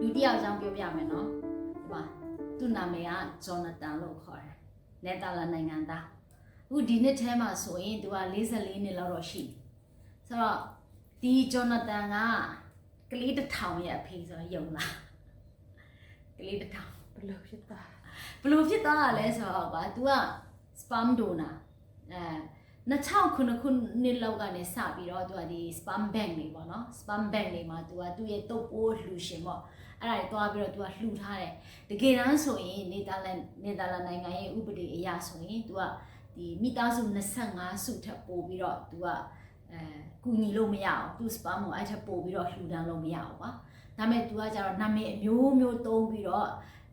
လူတစ်ယောက်အကြောင်းပြောပြမယ်နော်ဒီမှာသူ့နာမည်ကဂျော်နသန်လို့ခေါ်တယ်နယ်သာလန်နိုင်ငံသားအခုဒီနှစ်ထဲမှာဆိုရင်သူက44နှစ်လောက်တော့ရှိပြီဆိုတော့ဒီဂျော်နသန်ကကလေးတစ်ထောင်ရဲ့အဖေဆိုတော့ယုံလားကလေးတစ်ထောင်ဘယ်လိုဖြစ်တာဘယ်လိုဖြစ်သွားတာလဲဆိုတော့ကွာ तू က spam donor အဲ 2009ခုနှစ်လောက်ကနေစပြီးတော့သူကဒီ spam bank တွေပေါ့နော် spam bank တွေမှာသူကသူ့ရဲ့တုပ်ပိုးလှူရှင်ပေါ့အဲ့ဒါတွေတွားပြီးတော့သူကလှူထားတယ်တကယ်တမ်းဆိုရင်နေသာလန်နေသာလန်နိုင်ငံရဲ့ဥပဒေအရဆိုရင်သူကဒီမိသားစု25စုထပ်ပို့ပြီးတော့သူကအဲကူညီလို့မရအောင်သူ spam ကိုအဲ့ထပ်ပို့ပြီးတော့လှူဒန်းလို့မရအောင်ပါဒါပေမဲ့သူကကျတော့နာမည်အမျိုးမျိုးသုံးပြီးတော့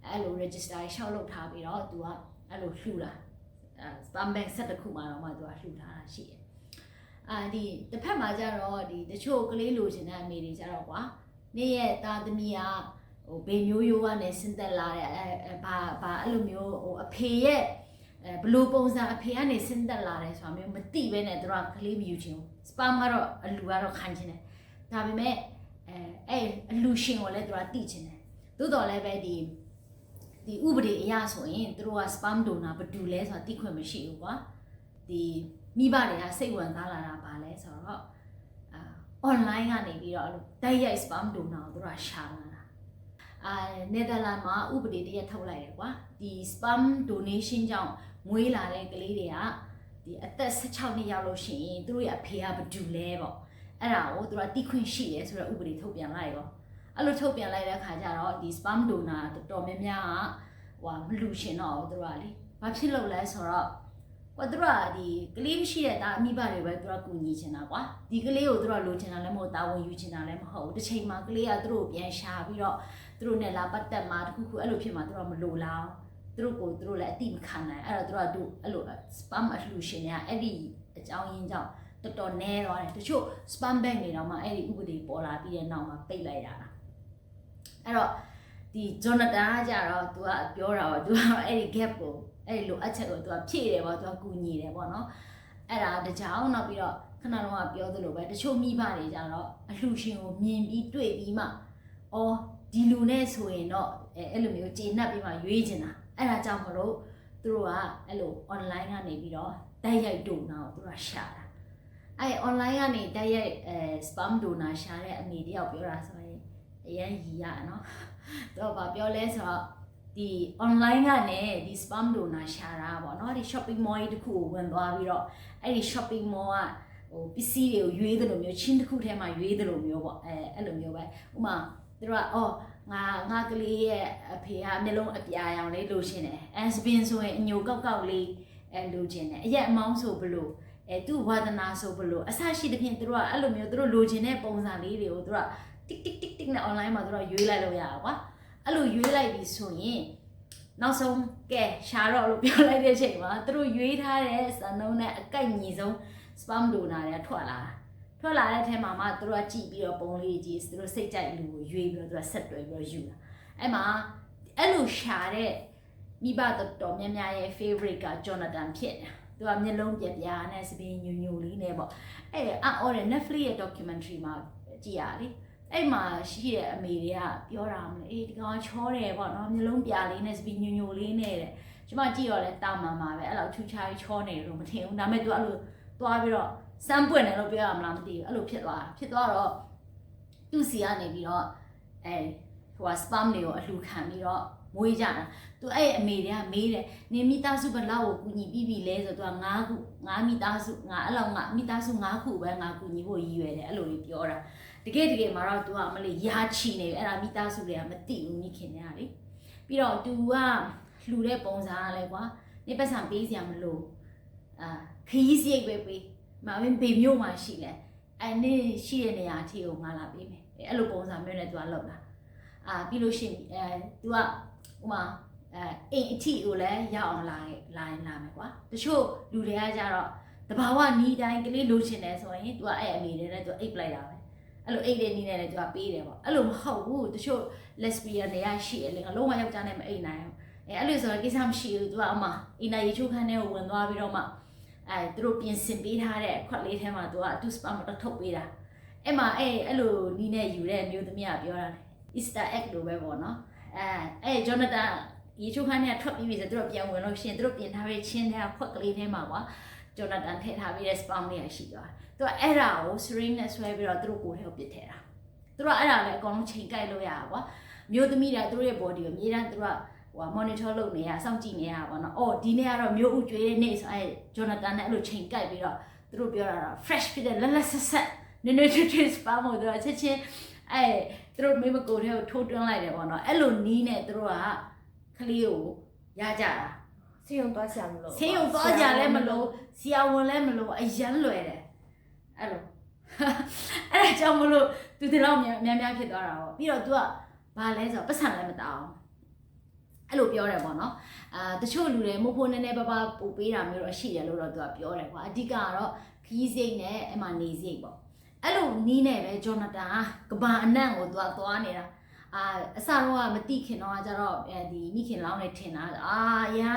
အဲ့လို register ရှောက်လုပ်ထားပြီးတော့သူကအဲ့လိုလှူတာ အဲ spam bank ဆက်တစ်ခုမှတော့မှ तू ကလှူထားတာရှိတယ်အာဒီတစ်ဖက်မှာကျတော့ဒီတချို့ကလေးလိုချင်တဲ့အမေတွေကျတော့ကွာနေ့ရဲ့သားသမီးကဟိုဘေမျိုးရိုးကနေဆင်းသက်လာတဲ့အဲအဲဘာဘာအဲ့လိုမျိုးဟိုအဖေရဲ့အဲဘလို့ပုံစံအဖေကနေဆင်းသက်လာတယ်ဆိုတာမျိုးမသိဘဲနဲ့သူတို့ကကလေးမယူချင်ဘူး spam ကတော့အလူကတော့ခံချင်တယ်ဒါပေမဲ့အဲအဲ့အလူရှင်ကိုလည်းသူကသိချင်တယ်သို့တော်လည်းပဲဒီ ဒီဥပဒေအရဆိုရင်သူတို့က spam donor ဘာတူလဲဆိုတာသိခွင့်မရှိဘူးကွာဒီမိဘတွေကစိတ်ဝင်စားလာတာပါလဲဆိုတော့အာ online ကနေပြီးတော့အဲ့လိုတိုက်ရိုက် spam donor ကိုသူတို့ကရှာလာတာအာနယ်သာလန်မှာဥပဒေတရက်ထုတ်လိုက်တယ်ကွာဒီ spam donation ကြောင့်မွေးလာတဲ့ကလေးတွေကဒီအသက်16နှစ်ရောက်လို့ရှိရင်သူတို့ရဲ့အဖေကဘာတူလဲပေါ့အဲ့ဒါကိုသူတို့ကသိခွင့်ရှိတယ်ဆိုတော့ဥပဒေထုတ်ပြန်လိုက်ရော အဲ့လိုထုတ်ပြန်လိုက်တဲ့အခါကျတော့ဒီ spam donor တော်တော်များများကဟိုမလူရှင်တော့ဘူးသူတို့ကလေဘာဖြစ်လို့လဲဆိုတော့ဟိုသူတို့ကဒီကလေးမရှိတဲ့ဒါအမိဘတွေပဲသူတို့ကကူညီချင်တာကွာဒီကလေးကိုသူတို့ကလိုချင်တာလည်းမဟုတ်တာဝန်ယူချင်တာလည်းမဟုတ်ဘူးတစ်ချိန်မှာကလေးကသူတို့ကိုပြန်ရှာပြီးတော့သူတို့နဲ့လာပတ်သက်မှာတခုခုအဲ့လိုဖြစ်မှာသူတို့ကမလိုလားသူတို့ကိုသူတို့လည်းအတိမခံနိုင်အဲ့တော့သူတို့ကအဲ့လို spam အလှူရှင်တွေကအဲ့ဒီအကြောင်းရင်းကြောင့်တော်တော်နဲသွားတယ်တချို့ spam bank တွေတော့မှအဲ့ဒီဥပဒေပေါ်လာပြီးတဲ့နောက်မှာပိတ်လိုက်တာလား အဲ့တော့ဒီဂျော်နတန်ကကြတော့ तू ကပြောတာပေါ့ तू ကအဲ့ဒီ gap ကိုအဲ့ဒီလိုအချက်ကို तू ကဖြည့်တယ်ပေါ့ तू ကကူညီတယ်ပေါ့နော်အဲ့ဒါတကြောင်နောက်ပြီးတော့ခဏတော့ကပြောသလိုပဲတချို့မိဘတွေကြတော့အလှရှင်ကိုမြင်ပြီးတွေ့ပြီးမှအော်ဒီလူနဲ့ဆိုရင်တော့အဲအဲ့လိုမျိုးကျေနပ်ပြီးမှရွေးချင်တာအဲ့ဒါကြောင့်မလို့သူတို့ကအဲ့လို online ကနေပြီးတော့တိုက်ရိုက်ဒိုနာကိုသူတို့ကရှာတာအဲ့ online ကနေတိုက်ရိုက်အဲ spam donor ရှာတဲ့အမေတယောက်ပြောတာဆိုရင် အရန်ရီရနော်သူကဘာပြောလဲဆိုတော့ဒီ online ကနေဒီ spam donor ရှာတာပေါ့နော်ဒီ shopping mall ကြီးတစ်ခုကိုဝင်သွားပြီးတော့အဲ့ဒီ shopping mall ကဟိုပစ္စည်းတွေကိုရွေးသလိုမျိုးချင်းတစ်ခုထဲမှာရွေးသလိုမျိုးပေါ့အဲအဲ့လိုမျိုးပဲဥမာသူတို့ကအော်ငါငါကလေးရဲ့အဖေကမျက်လုံးအပြာရောင်လေးလိုချင်တယ်အဲစပင်ဆိုရင်အညိုကောက်ကောက်လေးအဲလိုချင်တယ်အရက်အမောင်းဆိုဘလို့အဲသူ့ဝါသနာဆိုဘလို့အဆရှိတဲ့ဖြင့်သူတို့ကအဲ့လိုမျိုးသူတို့လိုချင်တဲ့ပုံစံလေးတွေကိုသူတို့က tik tik tik tik နဲ့ online မှာသူတို့ရွေးလိုက်လို့ရတာကွာအဲ့လိုရွေးလိုက်ပြီဆိုရင်နောက်ဆုံးကဲရှာတော့လို့ပြောလိုက်တဲ့အချိန်မှာသူတို့ရွေးထားတဲ့စံနှုန်းနဲ့အကိုက်ညီဆုံး spam donor တွေကထွက်လာတာထွက်လာတဲ့အထက်မှာမှသူတို့ကကြည့်ပြီးတော့ပုံလေးကြည့်သူတို့စိတ်ကြိုက်လူကိုရွေးပြီးတော့သူကဆက်တွဲပြီးတော့ယူတာအဲ့မှာအဲ့လိုရှာတဲ့မိဘတော်တော်များများရဲ့ favorite က Jonathan ဖြစ်တယ်သူကမျက်လုံးပြပြနဲ့စပင်းညူညူလေးနဲ့ပေါ့အဲ့အော်တဲ့ Netflix ရဲ့ documentary မှာကြည့်ရလေ အဲ့မှာရှိတဲ့အမေတွေကပြောတာမလဲအေးဒီကောင်ချောတယ်ပေါ့နော်မျိုးလုံးပြလေးနဲ့စပီညိုညိုလေးနဲ့တဲ့ကျမကြည့်တော့လဲတာမှန်ပါပဲအဲ့လောက်ထူချာချောနေလို့မထင်ဘူးဒါပေမဲ့ तू အဲ့လိုသွားပြီးတော့စမ်းပွင့်တယ်လို့ပြောရမလားမသိဘူးအဲ့လိုဖြစ်သွားတာဖြစ်သွားတော့သူ့စီကနေပြီးတော့အဲဟိုက spam တွေကိုအလှခံပြီးတော့မွေးကြတာသူအဲ့အမေတွေကမေးတယ်နေမိသားစုဘလောက်ကိုကူညီပြီးပြီလဲဆိုတော့သူက9ခု9မိသားစု9အဲ့လောက်9မိသားစု9ခုပဲငါကူညီဖို့ရည်ရွယ်တယ်အဲ့လိုလေးပြောတာ တကယ်တကယ်မှာတော့ तू ကမလေးရာချီနေပြီအဲ့ဒါမိသားစုတွေကမသိဘူးမိခင်တွေကလေပြီးတော့ तू ကလှူတဲ့ပုံစံကလည်းကွာနေပတ်စံပေးစရာမလိုအာခရီးစရိတ်ပဲပေးမမင်းဘေမျိုးမှရှိလဲအဲ့နေရှိတဲ့နေရာအထိကိုငါလာပေးမယ်အဲ့လိုပုံစံမျိုးနဲ့ तू ကလောက်တာအာပြီးလို့ရှိရင်အဲ तू ကဥမာအဲအိမ်အထိကိုလည်းရောက်အောင်လာလာရင်လာမယ်ကွာတချို့လူတွေကကြတော့တဘာဝနီးတိုင်းကလေးလိုချင်တယ်ဆိုရင် तू ကအဲ့အမေတွေနဲ့ तू အိပ်ပလိုက်တာပဲ အဲ့လိုအိတ်တဲ့နီးနဲ့လည်းသူကပေးတယ်ပေါ့အဲ့လိုမဟုတ်ဘူးတချို့ lesbian တွေကရှိတယ်လေငါလုံးဝယောက်ျားနဲ့မအိတ်နိုင်ဘူးအဲအဲ့လိုဆိုတော့ကိစ္စမရှိဘူးသူကအမအင်နာရေချိုးခန်းထဲကိုဝင်သွားပြီးတော့မှအဲသူတို့ပြင်ဆင်ပေးထားတဲ့ခွက်လေးထဲမှာသူကသူ spam တော့ထုတ်ပေးတာအဲ့မှာအဲ့အဲ့လိုနီးနဲ့ယူတဲ့မျိုးသမီးကပြောတာလေ Easter egg လိုပဲပေါ့နော်အဲအဲ Jonathan ရေချိုးခန်းထဲကထွက်ပြီးပြီဆိုတော့သူတို့ပြန်ဝင်လို့ရှရင်သူတို့ပြင်ထားပြီးချင်းထဲကဖွက်ကလေးထဲမှာကွာ Jonathan ထည့်ထားပြီးတဲ့ spam လေးရရှိသွားတယ်သူကအဲ့ဒါကို syringe နဲ့ဆွဲပြီးတော့သူတို့ကိုယ်ထဲကိုပစ်ထည့်တာသူတို့ကအဲ့ဒါလည်းအကုန်လုံးချိန်ကိုက်လို့ရတာကွာမျိုးသမီးတွေကသူတို့ရဲ့ body ကိုအမြဲတမ်းသူတို့ကဟို monitor လုပ်နေရစောင့်ကြည့်နေရတာပေါ့နော်။အော်ဒီနေ့ကတော့မျိုးဥကျွေးတဲ့နေ့ဆိုအဲ Jonathan နဲ့အဲ့လိုချိန်ကိုက်ပြီးတော့သူတို့ပြောတာတော့ fresh ဖြစ်တဲ့လက်လက်ဆက်ဆက်နည်းနည်းချွတ်ချွတ် spam ကိုသူတို့ချက်ချင်းအဲသူတို့မိမကိုယ်ထဲကိုထိုးတွန်းလိုက်တယ်ပေါ့နော်။အဲ့လိုနီးနဲ့သူတို့ကကလေးကိုရကြတာ ဆေးရုံသွားဆရာမလို့ဆေးရုံသွားကြလည်းမလို့ဆရာဝန်လည်းမလို့အရန်လွယ်တယ်အဲ့လိုအဲ့ဒါကြောင့်မလို့သူဒီလောက်များများဖြစ်သွားတာပေါ့ပြီးတော့ तू ကဘာလဲဆိုတော့ပတ်စံလည်းမတောင်းအဲ့လိုပြောတယ်ပေါ့နော်အာတချို့လူတွေမို့ဖို့နည်းနည်းပါးပါးပို့ပေးတာမျိုးတော့ရှိတယ်လို့တော့သူကပြောတယ်ကွာအဓိကကတော့ခီးစိတ်နဲ့အမှနေစိတ်ပေါ့အဲ့လိုနီးနေပဲဂျော်နတန်ကကဘာအနံ့ကိုသူကသွားနေတာ အာအစတော့ကမတိခင်တော့ကျတော့အဲဒီမိခင်လောင်းနေထင်တာအာရာ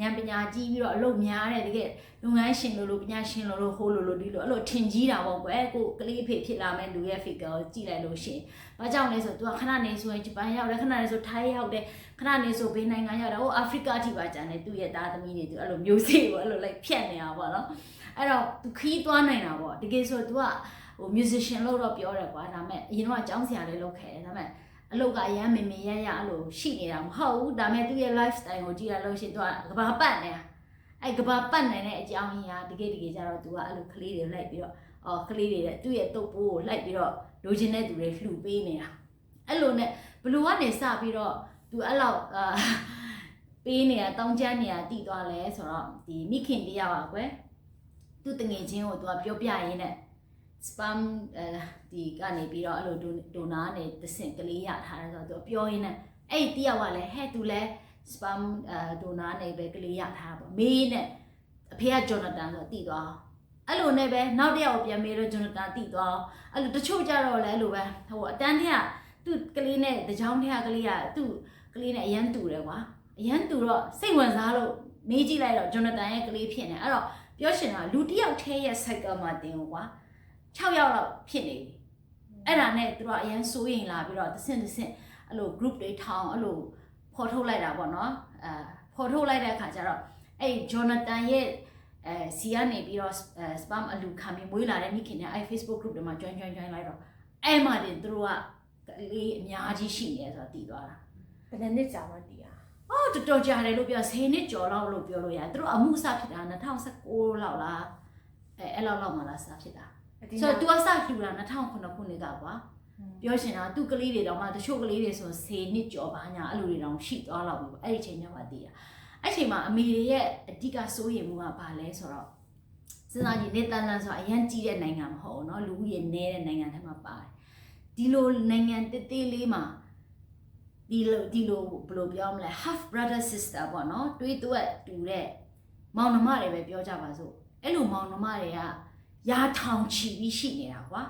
ဉာဏ်ပညာကြီးပြီးတော့အလုပ်များတယ်တကယ်လုပ်ငန်းရှင်လို့လို့ပညာရှင်လို့လို့ဟိုလို့လို့ဒီလိုအဲ့လိုထင်ကြီးတာပေါ့ကွယ်ကိုကလေးဖေဖြစ်လာမဲ့လူရဲ့ figure ကိုကြည့်လိုက်လို့ရှရင်ဘာကြောင့်လဲဆိုတော့ तू ကခဏနေဆိုရင်ဂျပန်ရောက်တယ်ခဏနေဆိုထိုင်းရောက်တယ်ခဏနေဆိုဘေးနိုင်ငံရောက်တယ်ဟိုအာဖရိကအထိပါကျန်တယ်သူ့ရဲ့သားသမီးတွေ तू အဲ့လိုမျိုးစေ့ပေါ့အဲ့လိုလိုက်ဖြတ်နေတာပေါ့နော်အဲ့တော့ तू ခီးသွားနိုင်တာပေါ့တကယ်ဆို तू ကဟို musician လို့တော့ပြောတယ်ကွာဒါပေမဲ့အရင်တော့အကြောင်းဆရာလေးလုပ်ခဲ့တယ်ဒါပေမဲ့ အလုပ်ကအရန်မင်မင်ရရအဲ့လိုရှိနေတာမဟုတ်ဘူးဒါပေမဲ့သူ့ရဲ့ lifestyle ကိုကြည့်ရလို့ရှင်သူကကဘာပတ်နေတာအဲ့ကဘာပတ်နေတဲ့အကြောင်းရင်းဟာတကယ်တကယ်ကျတော့သူကအဲ့လိုကလေးတွေလိုက်ပြီးတော့အော်ကလေးတွေတဲ့သူ့ရဲ့တုပ်ပိုးကိုလိုက်ပြီးတော့လိုချင်တဲ့သူတွေလှူပေးနေတာအဲ့လိုနဲ့ဘလူကနေစပြီးတော့သူအဲ့လောက်အာပေးနေတာတောင်းကျမ်းနေတာတည်သွားလဲဆိုတော့ဒီမိခင်တရားပါကွယ်သူ့တငယ်ချင်းကိုသူကပြောပြရင်းနဲ့ spam အဲ ဒီကနေပြီးတော့အဲ့လိုဒိုနာနဲ့တဆင့်ကလေးရထားတယ်ဆိုတော့ तू ပြောရင်းနဲ့အဲ့ဒီတယောက်ကလည်းဟဲ့ तू လည်း spam အဲဒိုနာနဲ့ပဲကလေးရထားပါမေးနဲ့အဖေကဂျော်နတန်ဆိုတည်သွားအဲ့လိုနဲ့ပဲနောက်တစ်ယောက်ကိုပြန်မေးတော့ဂျော်နတန်တည်သွားအဲ့လိုတချို့ကြတော့လည်းအဲ့လိုပဲဟိုအတန်းထက်ကသူ့ကလေးနဲ့တကြောင်ထက်ကကလေးကသူ့ကလေးနဲ့အရန်တူတယ်ကွာအရန်တူတော့စိတ်ဝင်စားလို့မေးကြည့်လိုက်တော့ဂျော်နတန်ရဲ့ကလေးဖြစ်နေအဲ့တော့ပြောရှင်တာလူတစ်ယောက်ထဲရဲ့ cycle မှာတင်ကွာ6ယောက်လောက်ဖြစ်နေပြီ အဲ့ဒါနဲ့သူတို့ကအရန်စိုးရင်လာပြီးတော့တစ်ဆင့်တစ်ဆင့်အဲ့လို group တွေထောင်အဲ့လိုဖော်ထုတ်လိုက်တာပေါ့နော်အဲဖော်ထုတ်လိုက်တဲ့အခါကျတော့အဲ့ဂျော်နတန်ရဲ့အဲစီကနေပြီးတော့ spam အလူခံပြီးမွေးလာတဲ့မိခင်နဲ့အဲ Facebook group တွေမှာ join join join လိုက်တော့အဲ့မှာတင်သူတို့ကလေးအများကြီးရှိနေတယ်ဆိုတာသိသွားတာဘယ်နှစ်ကြာမှတည်อ่ะအော်တော်တော်ကြာတယ်လို့ပြော10နှစ်ကျော်လောက်လို့ပြောလို့ရတယ်သူတို့အမှုစဖြစ်တာ2019လောက်လားအဲအဲ့လောက်လောက်မှလားစဖြစ်တာ ဆိုတော့ तू ကစလှူတာ2009ခုနှစ်ကကွာ ပြောရှင်တာသူ့ကလေးတွေတောင်မှတချို့ကလေးတွေဆို10နှစ်ကျော်ပါညာအဲ့လိုတွေတောင်ရှိသွားတော့ဘူးအဲ့ဒီချိန်ကျမှသိတာအဲ့ချိန်မှာအမေရဲ့အဓိကစိုးရိမ်မှုကဘာလဲဆိုတော့စဉ်းစားကြည့်နေတန်လန်ဆိုတာအရင်ကြီးတဲ့နိုင်ငံမဟုတ်ဘူးเนาะလူဦးရေနည်းတဲ့နိုင်ငံထဲမှာပါတယ်ဒီလိုနိုင်ငံတေးသေးလေးမှာဒီလိုဒီလိုဘယ်လိုပြောမလဲ half brother sister ပေါ့เนาะတွေးတွက်တူတဲ့မောင်နှမတွေပဲပြောကြပါစို့အဲ့လိုမောင်နှမတွေက ရာထောင်ချီပြီးရှိနေတာကွာ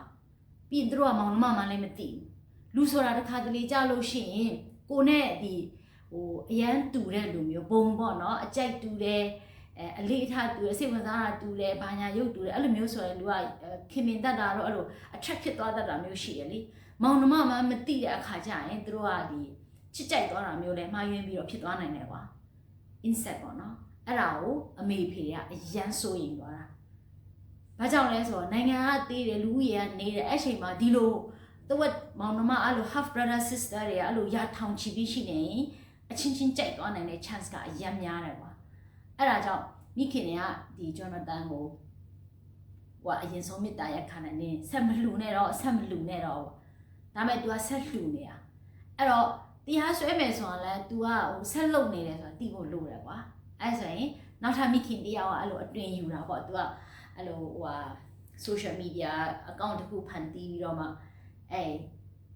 ပြီးရင်သူတို့ကမောင်နှမမှလည်းမသိဘူးလူဆိုတာတစ်ခါတလေကြလို့ရှိရင်ကိုနဲ့ဒီဟိုအရန်တူတဲ့လူမျိုးဘုံပေါ့နော်အကြိုက်တူတယ်အဲအလေးအထားတူတယ်စိတ်ဝင်စားတာတူတယ်ဘာညာရုပ်တူတယ်အဲ့လိုမျိုးဆိုရင်လူကခင်မင်တတ်တာတော့အဲ့လို attract ဖြစ်သွားတတ်တာမျိုးရှိရလေမောင်နှမမှမသိတဲ့အခါကျရင်သူတို့ကဒီချစ်ကြိုက်သွားတာမျိုးလဲမှားယွင်းပြီးတော့ဖြစ်သွားနိုင်တယ်ကွာ insect ပေါ့နော်အဲ့ဒါကိုအမေဖေတွေကအရန်စိုးရင်သွားတာ။ ဘာကြောင့်လဲဆိုတော့နိုင်ငံကသေးတယ်လူကြီးကနေတယ်အဲ့ချိန်မှာဒီလိုတဝက်မောင်နှမအဲ့လို half brother sister တွေကအဲ့လိုရထောင်ချီပြီးရှိနေရင်အချင်းချင်းကြိုက်သွားနိုင်တဲ့ chance ကအများများတယ်ကွာ။အဲ့ဒါကြောင့်မိခင်တွေကဒီ Jonathan ကိုဟိုအရင်ဆုံးမေတ္တာရက်ခံနေဆက်မလှူနဲ့တော့ဆက်မလှူနဲ့တော့ဒါပေမဲ့ तू ကဆက်လှူနေတာအဲ့တော့တရားဆွဲမယ်ဆိုရင်လည်း तू ကဟိုဆက်လုံနေတယ်ဆိုတာသိဖို့လိုတယ်ကွာအဲ့ဆိုရင်နောက်ထပ်မိခင်တယောက်ကအဲ့လိုအတွင်ယူတာပေါ့ तू က အဲ့လိုဟိုဟာ social media account တစ်ခုဖန်တီးပြီးတော့မှအဲ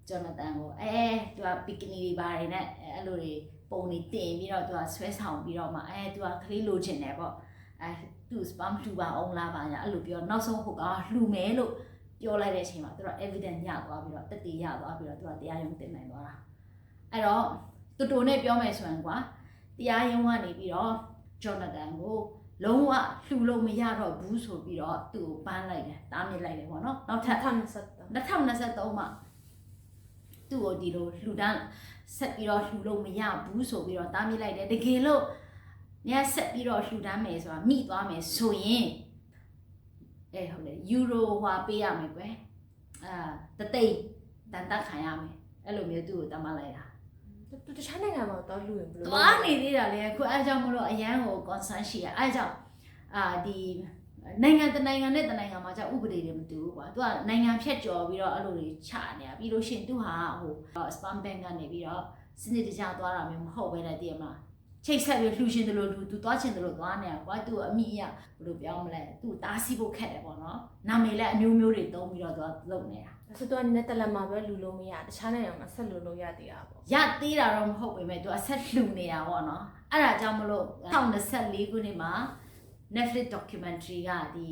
ဂျော်နသန်ကိုအဲသူကဘီကနီတွေပါတယ်နဲ့အဲ့လိုတွေပုံနေတင်ပြီးတော့သူကဆွဲဆောင်ပြီးတော့မှအဲသူကကလေးလိုချင်တယ်ပေါ့အဲသူ spam လှူပါအောင်လားပါညာအဲ့လိုပြောနောက်ဆုံးဟိုကလှူမယ်လို့ပြောလိုက်တဲ့အချိန်မှာသူက evidence ရသွားပြီးတော့တက်တည်ရသွားပြီးတော့သူကတရားရုံးတင်နိုင်သွားတာအဲ့တော့တူတူနဲ့ပြောမယ်ဆိုရင်ကွာတရားရုံးကနေပြီးတော့ဂျော်နသန်ကို လုံးဝလှူလို့မရတော့ဘူးဆိုပြီးတော့သူ့ကိုပန်းလိုက်တယ်တားမြစ်လိုက်တယ်ပေါ့နော်နောက်ထပ်2023 2023မှာသူ့ကိုဒီလိုလှူဒန်းဆက်ပြီးတော့လှူလို့မရဘူးဆိုပြီးတော့တားမြစ်လိုက်တယ်တကယ်လို့ညဆက်ပြီးတော့လှူဒန်းမယ်ဆိုတာမိသွားမယ်ဆိုရင်အဲဟုတ်လေယူရိုဟွာပေးရမယ်ကွယ်အာတသိန်းတန်တက်ခံရမယ်အဲ့လိုမျိုးသူ့ကိုတတ်မှတ်လိုက်တာ သူတခြားနိုင်ငံမှာတော့လူရင်ဘယ်လိုသွားနေသေးတာလေအခုအဲအကြောင့်မလို့အရန်ကို concern ရှိရအဲအကြောင့်အာဒီနိုင်ငံတနိုင်ငံနဲ့တနိုင်ငံမှာじゃဥပဒေတွေမတူဘူးကွာသူကနိုင်ငံဖြတ်ကျော်ပြီးတော့အဲ့လိုတွေချနေတာပြီးလို့ရှရင်သူဟာဟို spam bank ကနေပြီးတော့စနစ်တကျသွားတာမျိုးမဟုတ်ပဲနဲ့တည်ရမလားချိတ်ဆက်ပြီးလှူရှင်တယ်လို့လူသူသွားချင်တယ်လို့သွားနေတာကွာသူအမိအရဘယ်လိုပြောမလဲသူတားဆီးဖို့ခက်တယ်ပေါ့နော်နာမည်လည်းအမျိုးမျိုးတွေတုံးပြီးတော့သူကလုပ်နေတာ ဆိုတော့နယ်တလန်မှာပဲလူလို့မရတခြားနိုင်ငံမှာဆက်လူလို့ရသေးတာပေါ့ ရသေးတာတော့မဟုတ်ပေမဲ့သူအဆက်လှူနေတာပေါ့နော်အဲ့ဒါကြောင့်မလို့2024ခုနှစ်မှာ Netflix documentary ကဒီ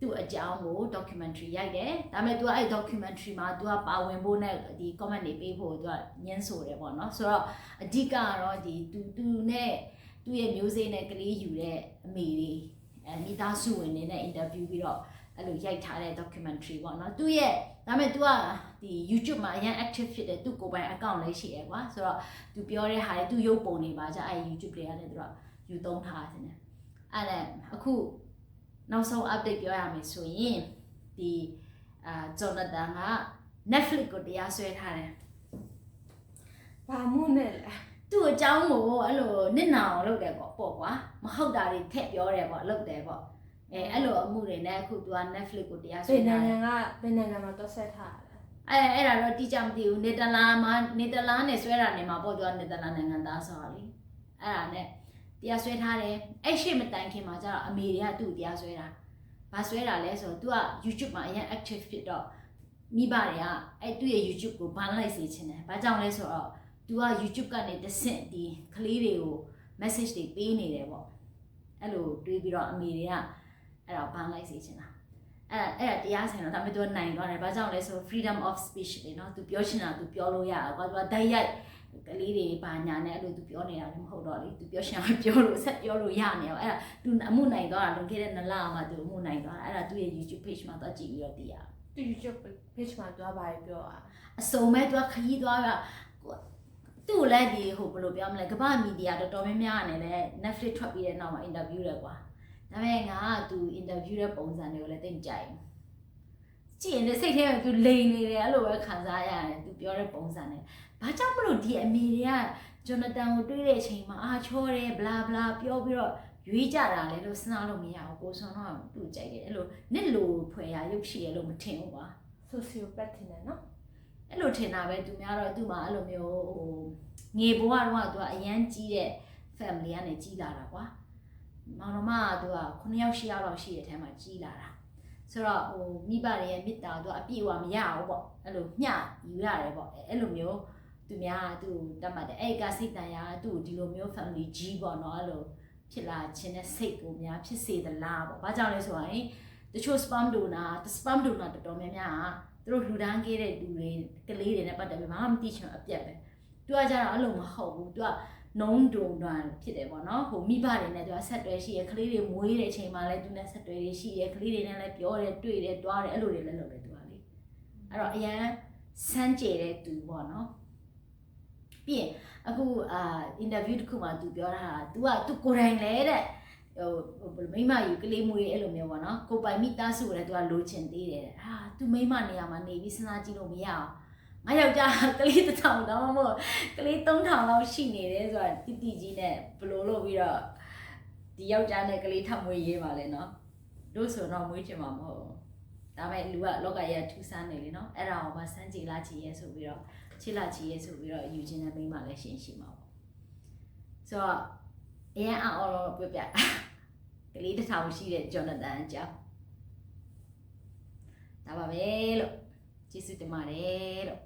သူ့အကြောင်းကို documentary ရိုက်တယ်ဒါပေမဲ့ तू ကအဲ့ documentary မှာ तू ကပါဝင်ဖို့နဲ့ဒီ comment တွေပေးဖို့ तू ကညှင်းဆိုတယ်ပေါ့နော်ဆိုတော့အဓိကကတော့ဒီ तू तू နဲ့သူ့ရဲ့မျိုးစေ့နဲ့ကလေးယူတဲ့အမေတွေအဲမိသားစုဝင်တွေနဲ့ interview ပြီးတော့အဲ့လိုရိုက်ထားတဲ့ documentary ပေါ့နော်သူ့ရဲ့ ဒါပေမဲ့ तू ကဒီ YouTube မှာအရင် active ဖြစ်တယ်သူ့ကိုယ်ပိုင် account လည်းရှိရယ်ကွာဆိုတော့ तू ပြောတဲ့ဟာတွေ तू ရုပ်ပုံတွေပါကြအဲ့ YouTube တွေကလည်းသူကယူသုံးထားတယ်နဲ့အဲ့ဒါအခုနောက်ဆုံး update ပြောရမယ်ဆိုရင်ဒီအာ Jonathan က Netflix ကိုတရားစွဲထားတယ် ဘာမှုနဲ့လဲ သူ့အကြောင်းကိုအဲ့လိုနစ်နာအောင်လုပ်တယ်ပေါ့ပေါ့ကွာမဟုတ်တာတွေထည့်ပြောတယ်ပေါ့လုပ်တယ်ပေါ့ အဲအဲ့လိုအမှုတွေနဲ့အခုသူက Netflix ကိုတရားစွဲဘယ်တာနိုင်ငံကဘယ်နိုင်ငံမှာတော့ဆက်ထားတာအဲအဲ့ဒါတော့တိကျမသိဘူးနေတလာမှာနေတလာနဲ့ဆွဲတာနေမှာပေါ့သူကနေတလာနိုင်ငံသားဆိုတာလေအဲ့ဒါနဲ့တရားစွဲထားတယ်အဲ့ရှေ့မတိုင်ခင်မှာကျတော့အမေတွေကသူ့တရားစွဲတာဘာစွဲတာလဲဆိုတော့ तू က YouTube မှာအရင် active ဖြစ်တော့မိဘတွေကအဲ့သူ့ရဲ့ YouTube ကို ban လိုက်စေချင်တယ်ဘာကြောင့်လဲဆိုတော့ तू က YouTube ကနေတဆင့်ဒီကလေးတွေကို message တွေပေးနေတယ်ပေါ့အဲ့လိုတွေးပြီးတော့အမေတွေက အဲ့ဒါဘန်းလိုက်စေချင်တာအဲ့အဲ့ဒါတရားဆိုင်တော့ဒါပေမဲ့သူကနိုင်သွားတယ်ဘာကြောင့်လဲဆို freedom of speech လေနော်သူပြောချင်တာသူပြောလို့ရအောင်ကွာသူကတိုက်ရိုက်ကလေးတွေဘာညာနဲ့အဲ့လိုသူပြောနေတာလည်းမဟုတ်တော့လေသူပြောချင်တာပြောလို့ဆက်ပြောလို့ရနေအောင်အဲ့ဒါသူအမှုနိုင်သွားတာလွန်ခဲ့တဲ့နလမှာသူအမှုနိုင်သွားတာအဲ့ဒါသူ့ရဲ့ YouTube page မှာသွားကြည့်ပြီးတော့သိရသူ YouTube page မှာသွားပါပြီးပြောတာအစုံမဲ့သွားခရီးသွားတာသူ့လည်းဒီဟိုဘယ်လိုပြောမလဲကမ္ဘာမီဒီယာတော်တော်များများနဲ့လည်း Netflix ထွက်ပြီးတဲ့နောက်မှာ interview လဲကွာ ဒါပေမဲ့ငါကသူအင်တာဗျူးတဲ့ပုံစံတွေကိုလည်းသိမ့်ကြိုက်ဘူးကြည့်ရင်စိတ်ထဲမှာသူလိန်နေတယ်အဲ့လိုပဲခံစားရတယ်သူပြောတဲ့ပုံစံနဲ့ဘာကြောင့်မလို့ဒီအမေတွေကဂျွန်နတန်ကိုတွေးတဲ့အချိန်မှာအာချောတယ်ဘလာဘလာပြောပြီးတော့ရွေးကြတာလေလို့စဉ်းစားလို့မရဘူးကိုစွန်တော့သူ့ကြိုက်တယ်အဲ့လိုနစ်လိုဖွယ်ရရုပ်ရှိရလို့မထင်ဘူးကွာ sociopath ထင်တယ်နော်အဲ့လိုထင်တာပဲသူများတော့သူ့မှာအဲ့လိုမျိုးဟိုငေဘွားတော့သူကအရန်ကြီးတဲ့ family ကနေကြီးလာတာကွာ မောင်နှမကသူက9ယောက်10ယောက်လောက်ရှိတဲ့အထဲမှာကြီးလာတာဆိုတော့ဟိုမိဘတွေရဲ့မေတ္တာသူကအပြည့်အဝမရဘူးပေါ့အဲ့လိုမျှယူရတယ်ပေါ့အဲ့လိုမျိုးသူများကသူ့ကိုတတ်မှတ်တယ်အဲ့ဒီကစိတ်တန်ရာသူ့ကိုဒီလိုမျိုး family ကြီးပေါ့နော်အဲ့လိုဖြစ်လာခြင်းနဲ့စိတ်ကိုများဖြစ်စေသလားပေါ့ဘာကြောင့်လဲဆိုရင်တချို့ spam donor spam donor တော်တော်များများကသူတို့လူဒန်းခဲ့တဲ့လူတွေကလေးတွေနဲ့ပတ်သက်ပြီးဘာမှမသိချင်ဘူးအပြက်ပဲသူကကြတော့အဲ့လိုမဟုတ်ဘူးသူက နုံးဒုံတွန်ဖြစ်တယ်ပေါ့နော်ဟိုမိဘတွေနဲ့သူကဆက်တွဲရှိရကလေးတွေမွေးတဲ့အချိန်မှာလည်းသူနဲ့ဆက်တွဲတွေရှိရကလေးတွေနဲ့လည်းပြောတယ်တွေ့တယ်တွားတယ်အဲ့လိုတွေလည်းလုပ်တယ်သူကလေအဲ့တော့အရန်စမ်းကြဲတဲ့သူပေါ့နော်ပြီးရင်အခုအာအင်တာဗျူးတစ်ခုမှာသူပြောတာက तू က तू ကိုယ်တိုင်လဲတဲ့ဟိုမိမယူကလေးမွေးအဲ့လိုမျိုးပေါ့နော်ကိုပိုင်မိသားစုလည်း तू ကလိုချင်သေးတယ်ဟာ तू မိမနေရာမှာနေပြီးစဉ်းစားကြည့်လို့မရအောင် ငါယောက်ျားကလေးတစ်ထောင်တော့မဟုတ်ကလေး3000လောက်ရှိနေတယ်ဆိုတာတိတိကြီးနဲ့ဘယ်လိုလုပ်ပြီးတော့ဒီယောက်ျားနဲ့ကလေးထပ်မွေးရေးပါလဲနော်တို့ဆိုတော့မွေးချင်မှာမဟုတ်ဘူးဒါပေမဲ့လူကလောကရဲ့ထူးဆန်းနေလေနော်အဲ့ဒါကိုမှစမ်းကြည့်လာချင်ရဲဆိုပြီးတော့ချစ်လာချင်ရဲဆိုပြီးတော့ယူခြင်းနဲ့မိမလည်းရှင်းရှိမှာပေါ့ဆိုတော့အရင်အော်တော့ပြပြကလေးတစ်ထောင်ရှိတဲ့ဂျွန်နသန်အကြောင်းဒါပါပဲလို့ကျေးဇူးတင်ပါတယ်လို့